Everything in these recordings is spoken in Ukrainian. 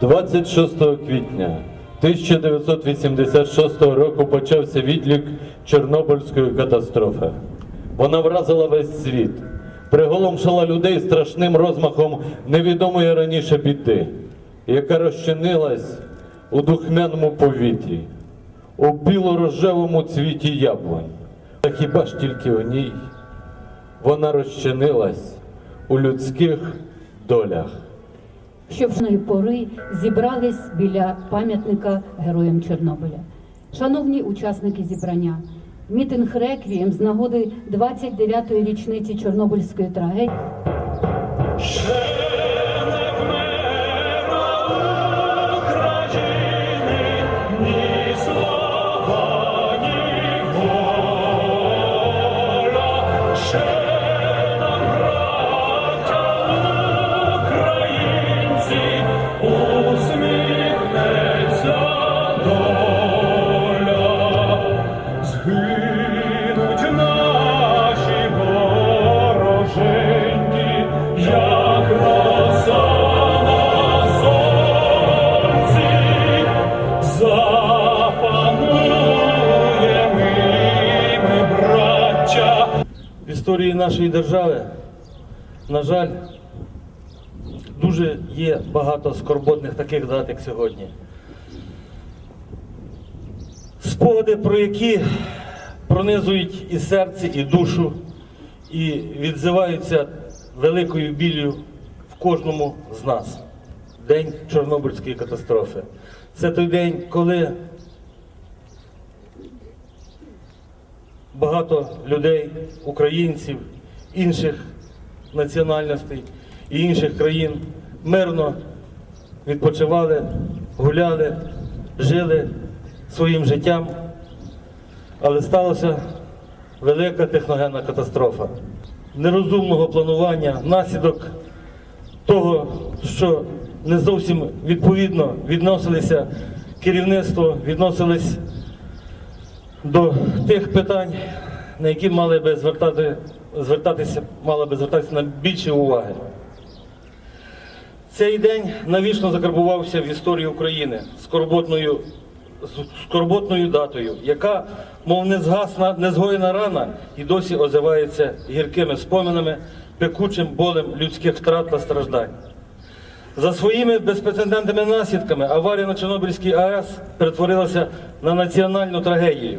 26 квітня 1986 року почався відлік Чорнобильської катастрофи. Вона вразила весь світ, приголомшила людей страшним розмахом невідомої раніше біди, яка розчинилась у духмяному повітрі, у біло-рожевому цвіті яблунь. Та хіба ж тільки у ній вона розчинилась у людських долях. Що в пори зібрались біля пам'ятника героям Чорнобиля. Шановні учасники зібрання, мітинг реквієм з нагоди 29-ї річниці Чорнобильської трагедії. Історії нашої держави, на жаль, дуже є багато скорботних таких дат, як сьогодні. Спогади, про які пронизують і серце, і душу, і відзиваються великою біллю в кожному з нас. День Чорнобильської катастрофи. Це той день, коли багато людей, українців, інших національностей і інших країн мирно відпочивали, гуляли, жили своїм життям, але сталася велика техногенна катастрофа. Нерозумного планування, наслідок того, що не зовсім відповідно відносилися керівництво, відносились до тих питань, на які мали би звертати, звертатися, мала би звертатися на більше уваги. Цей день навічно закарбувався в історії України скорботною, скорботною датою, яка, мов не згасна, незгоєна рана, і досі озивається гіркими споминами, пекучим болем людських втрат та страждань. За своїми безпрецедентними наслідками аварія на Чорнобильській АЕС перетворилася на національну трагедію,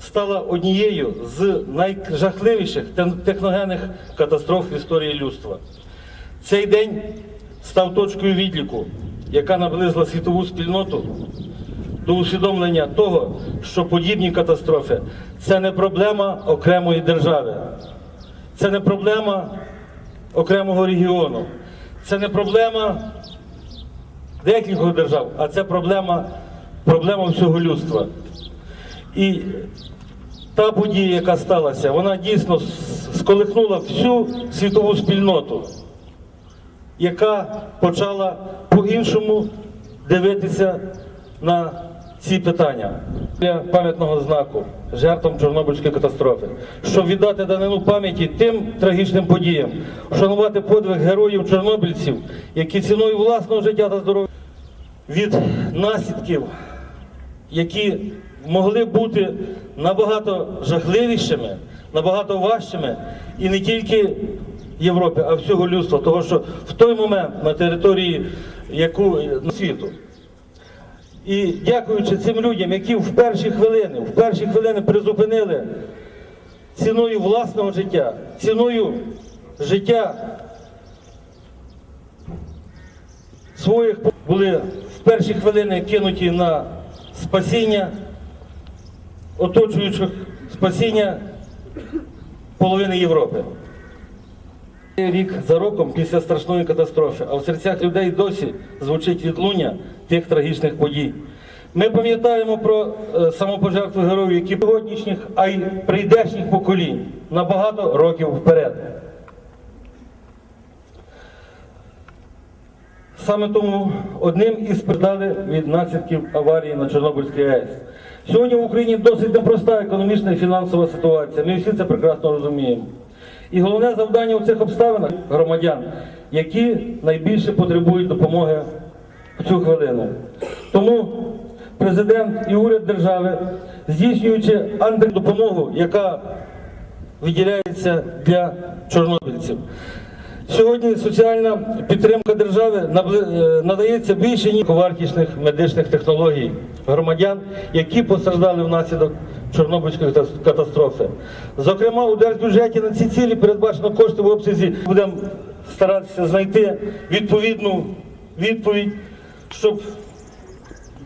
стала однією з найжахливіших техногенних катастроф в історії людства. Цей день став точкою відліку, яка наблизила світову спільноту до усвідомлення того, що подібні катастрофи це не проблема окремої держави, це не проблема окремого регіону, це не проблема декількох держав, а це проблема, проблема всього людства. І та подія, яка сталася, вона дійсно сколихнула всю світову спільноту, яка почала по-іншому дивитися на ці питання. Для пам'ятного знаку жертвам Чорнобильської катастрофи, щоб віддати данину пам'яті тим трагічним подіям, вшанувати подвиг героїв чорнобильців, які ціною власного життя та здоров'я від наслідків, які могли бути набагато жахливішими, набагато важчими, і не тільки Європи, а всього людства. Того, що в той момент на території яку світу. І дякуючи цим людям, які в перші хвилини, в перші хвилини призупинили ціною власного життя, ціною життя своїх були в перші хвилини кинуті на спасіння оточуючих спасіння половини Європи. Рік за роком після страшної катастрофи, а в серцях людей досі звучить відлуння тих трагічних подій. Ми пам'ятаємо про е, самопожертву героїв, які сьогоднішніх, а й прийдешніх поколінь на багато років вперед. Саме тому одним із придали від наслідків аварії на Чорнобильській АЕС. Сьогодні в Україні досить непроста економічна і фінансова ситуація. Ми всі це прекрасно розуміємо. І головне завдання у цих обставинах громадян, які найбільше потребують допомоги в цю хвилину. Тому президент і уряд держави, здійснюючи антидопомогу, яка виділяється для чорнобильців. Сьогодні соціальна підтримка держави е, надається більше ніж вартісних медичних технологій громадян, які постраждали внаслідок Чорнобильської катас- катастрофи. Зокрема, у держбюджеті на ці цілі передбачено кошти в обсязі. Будемо старатися знайти відповідну відповідь, щоб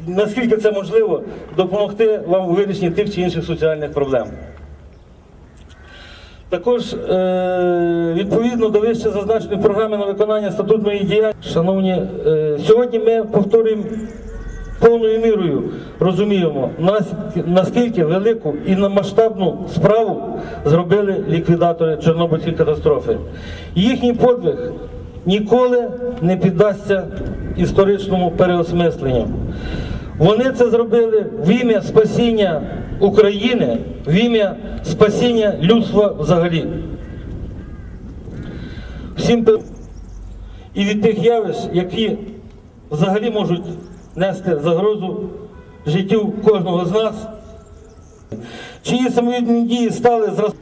наскільки це можливо допомогти вам у вирішенні тих чи інших соціальних проблем. Також е, відповідно до вище зазначеної програми на виконання статутної діяльності, шановні, е, сьогодні ми повторюємо повною мірою розуміємо, наскільки велику і масштабну справу зробили ліквідатори Чорнобильської катастрофи. Їхній подвиг ніколи не піддасться історичному переосмисленню. Вони це зробили в ім'я спасіння України, в ім'я спасіння людства взагалі. Всім і від тих явищ, які взагалі можуть нести загрозу життю кожного з нас, чиї самовідні дії стали зразком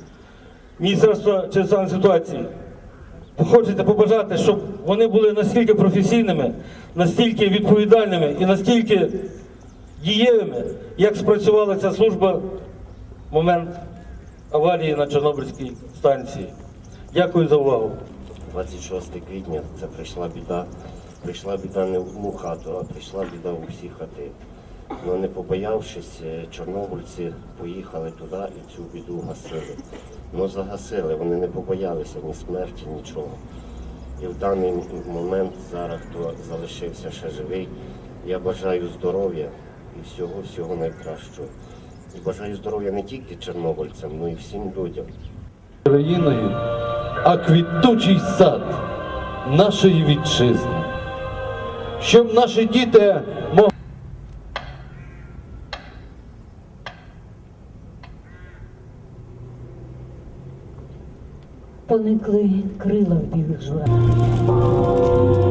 Міністерства чрезвичайної ситуації. Хочете побажати, щоб вони були настільки професійними, настільки відповідальними і настільки дієвими, як спрацювала ця служба в момент аварії на Чорнобильській станції. Дякую за увагу. 26 квітня це прийшла біда. Прийшла біда не в одну хату, а прийшла біда у всі хати. Ну не побоявшись, е, чорнобильці поїхали туди і цю біду гасили. Ну загасили, вони не побоялися ні смерті, нічого. І в даний момент зараз, хто залишився ще живий, я бажаю здоров'я і всього, всього найкращого. І бажаю здоров'я не тільки чорнобильцям, але й всім людям. Україною, а квітучий сад нашої вітчизни. Щоб наші діти могли Поникли крила в білих журах.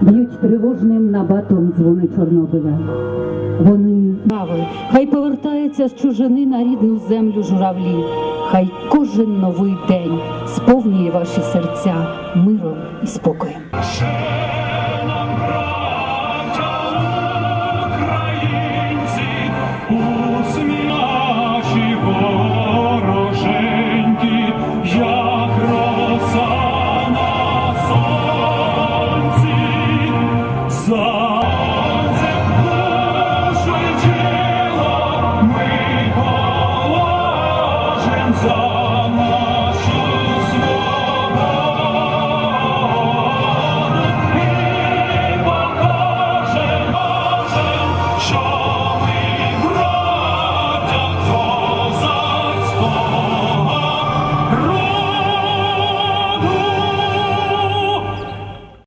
Б'ють тривожним набатом дзвони Чорнобиля. Вони Бави, хай повертаються з чужини на рідну землю журавлі. Хай кожен новий день сповнює ваші серця миром і спокоєм.